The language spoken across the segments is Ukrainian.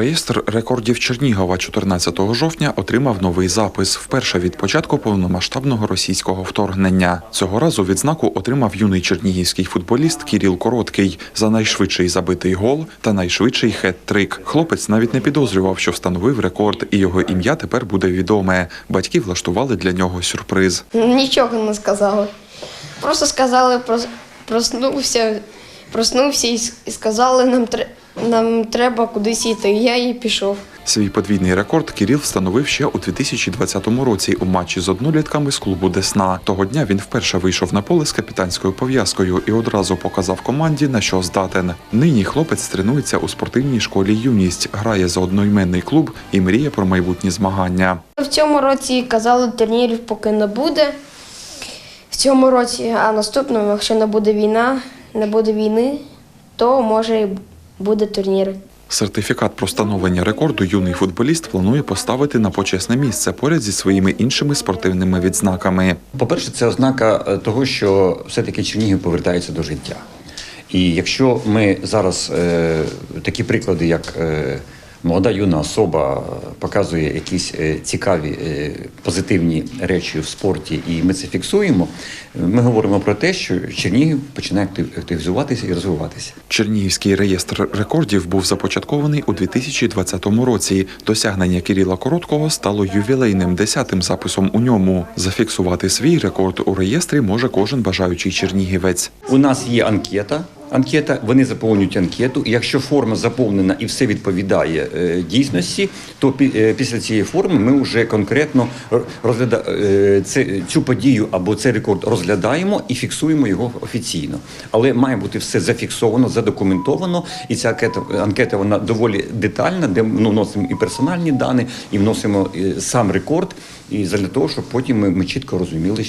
Реєстр рекордів Чернігова 14 жовтня отримав новий запис вперше від початку повномасштабного російського вторгнення. Цього разу відзнаку отримав юний чернігівський футболіст Кіріл Короткий за найшвидший забитий гол та найшвидший хет-трик. Хлопець навіть не підозрював, що встановив рекорд, і його ім'я тепер буде відоме. Батьки влаштували для нього сюрприз. Нічого не сказали. Просто сказали, прос- проснувся, проснувся і сказали, нам, тре- нам треба кудись йти. Я і пішов. Свій подвійний рекорд Кіріл встановив ще у 2020 році у матчі з однолітками з клубу Десна. Того дня він вперше вийшов на поле з капітанською пов'язкою і одразу показав команді, на що здатен. Нині хлопець тренується у спортивній школі Юність, грає за одноіменний клуб і мріє про майбутні змагання. В цьому році казали, турнірів поки не буде. В цьому році, а наступному, якщо не буде війна, не буде війни, то може і буде турнір. Сертифікат про встановлення рекорду юний футболіст планує поставити на почесне місце поряд зі своїми іншими спортивними відзнаками. По-перше, це ознака е, того, що все-таки Чернігів повертається до життя. І якщо ми зараз е, такі приклади, як е, молода юна особа е, показує якісь е, цікаві е, позитивні речі в спорті, і ми це фіксуємо, ми говоримо про те, що Чернігів починає актив- активізуватися і розвиватися. Чернігівський реєстр рекордів був започаткований у 2020 році. Досягнення Кирила Короткого стало ювілейним десятим записом у ньому. Зафіксувати свій рекорд у реєстрі може кожен бажаючий чернігівець. У нас є анкета. Анкета, вони заповнюють анкету. Якщо форма заповнена і все відповідає е, дійсності, то е, після цієї форми ми вже конкретно розгляда, е, цю подію або цей рекорд розглядаємо і фіксуємо його офіційно. Але має бути все зафіксовано, задокументовано. І ця анкета, вона доволі детальна, де ну, вносимо і персональні дані, і вносимо сам рекорд. І для того, щоб потім ми, чітко розуміли,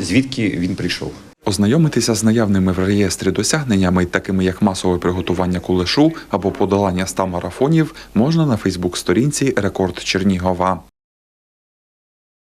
звідки він прийшов. Ознайомитися з наявними в реєстрі досягненнями, такими як масове приготування кулешу або подолання ста марафонів, можна на Фейсбук-сторінці Рекорд Чернігова.